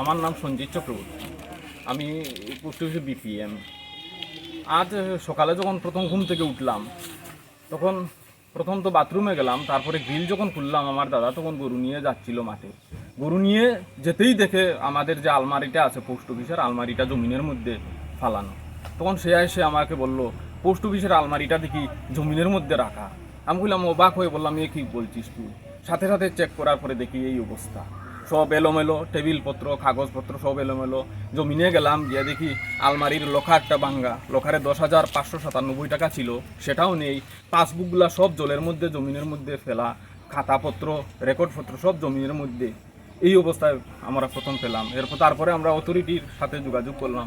আমার নাম সঞ্জিত চক্রবর্তী। আমি অফিসে বিপিএম আজ সকালে যখন প্রথম ঘুম থেকে উঠলাম, তখন প্রথম তো বাথরুমে গেলাম, তারপরে গ্রিল যখন খুললাম আমার দাদা, তখন গরু নিয়ে যাচ্ছিল মাঠে। গরু নিয়ে যেতেই দেখে আমাদের যে আলমারিটা আছে, পোস্ট অফিসের আলমারিটা জমিনের মধ্যে ফালানো। তখন সে এসে আমাকে বলল, পোস্ট অফিসের আলমারিটা দেখি জমিনের মধ্যে রাখা। আমি বললাম, অবাক হয়ে বললাম, এ কি বলছিস তুই? সাথে সাথে চেক করার পরে দেখি এই অবস্থা। সব এলোমেলো, টেবিলপত্র, কাগজপত্র সব এলোমেলো। জমিনে গেলাম, গিয়ে দেখি আলমারির লোখা একটা ভাঙ্গা লোখারে দশ হাজার পাঁচশো সাতানব্বই টাকা ছিল, সেটাও নেই। পাসবুকগুলা সব জলের মধ্যে, জমিনের মধ্যে ফেলা। খাতাপত্র, রেকর্ডপত্র সব জমিনের মধ্যে। এই অবস্থায় আমরা প্রথম পেলাম। এরপর তারপরে আমরা অথরিটির সাথে যোগাযোগ করলাম।